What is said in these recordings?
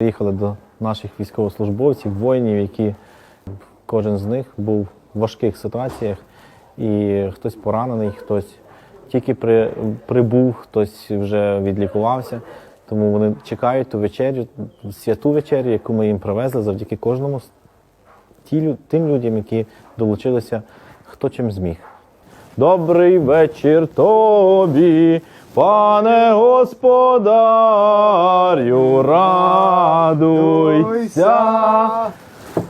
Приїхали до наших військовослужбовців, воїнів, які кожен з них був в важких ситуаціях, і хтось поранений, хтось тільки при, прибув, хтось вже відлікувався. Тому вони чекають ту вечерю, святу вечерю, яку ми їм привезли завдяки кожному ті тим людям, які долучилися, хто чим зміг. Добрий вечір тобі, пане господарю, радуйся.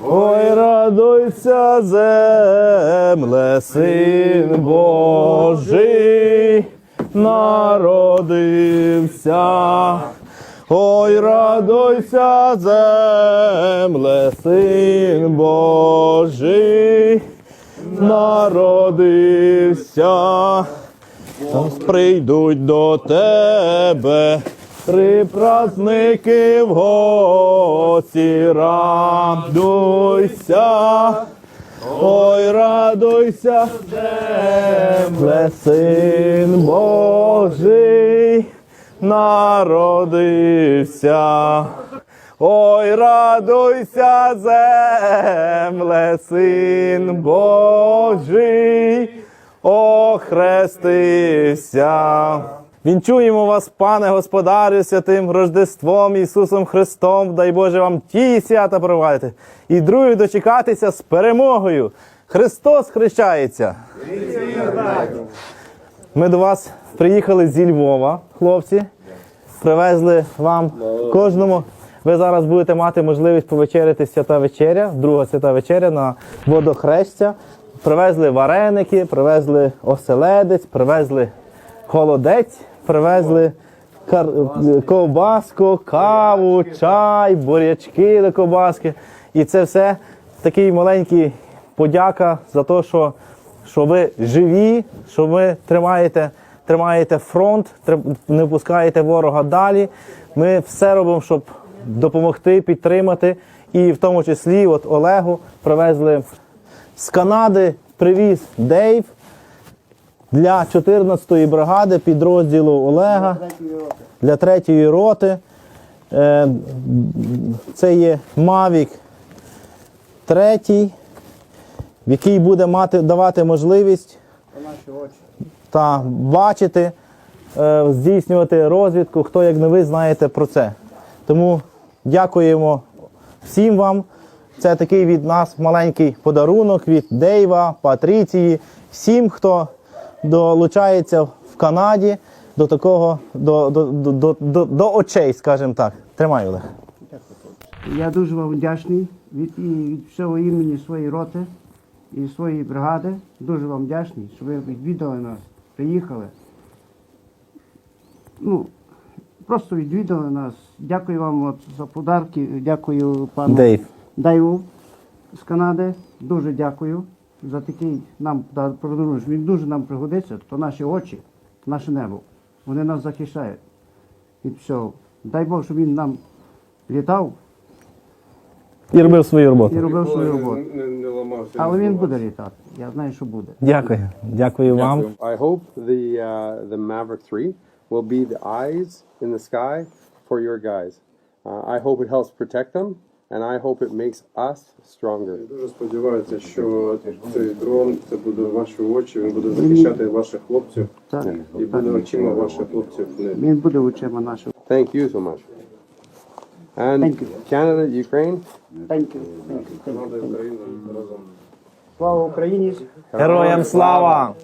Ой, радуйся, земле, син Божий народився. Ой, радуйся, земле, син Божий народився. Прийдуть до тебе три праздники в гості, радуйся. Ой, радуйся, земле, син Божий народився. Ой, радуйся, земле, син Божий охрестився. Вінчуємо вас, пане Господарю, святим Рождеством Ісусом Христом. Дай Боже вам ті свята провадити. І друге дочекатися з перемогою. Христос хрещається. Ми до вас приїхали зі Львова, хлопці. Привезли вам кожному. Ви зараз будете мати можливість повечеряти свята вечеря, друга свята вечеря на водохреща. Привезли вареники, привезли оселедець, привезли холодець, привезли кар- ковбаску, каву, чай, бурячки до ковбаски. І це все такий маленький подяка за те, що, що ви живі, що ви тримаєте, тримаєте фронт, не пускаєте ворога далі. Ми все робимо, щоб допомогти, підтримати. І в тому числі от Олегу привезли з Канади, привіз Дейв для 14-ї бригади підрозділу Олега для 3-ї роти. Е, Це є Mavic 3, який буде мати, давати можливість та бачити, е, здійснювати розвідку, хто як не ви знаєте про це. Тому дякуємо всім вам. Це такий від нас маленький подарунок від Дейва, Патріції, всім, хто долучається в Канаді до такого, до, до, до, до, до, очей, скажімо так. Тримай, Олег. Я дуже вам вдячний від, і від всього імені своєї роти і своєї бригади. Дуже вам вдячний, що ви відвідали нас, приїхали. Ну, просто відвідали нас. Дякую вам от за подарки. Дякую пану Дейв. Дайву з Канади. Дуже дякую за такий нам да- подарунок. Він дуже нам пригодиться, то наші очі, наше небо. Вони нас захищають від всього. Дай Бог, щоб він нам літав І робив свою роботу. і робив свою роботу. Не, не ламався. Але він буде літати. Я знаю, що буде. Дякую. Дякую вам. I hope the uh, the Maverick 3 will be the eyes in the sky for your guys. Uh, I hope it helps protect them, and I hope it makes us stronger. Дуже сподіваюся, що цей дрон це буде ваші очі, він буде захищати ваших хлопців Так. і буде очима ваших хлопців. в небі. Він буде очима нашого. Thank you so much. And Thank you. Canada, Ukraine, Thank you. Thank you. Thank you. Канада і Україна разом. Слава Україні! Героям слава!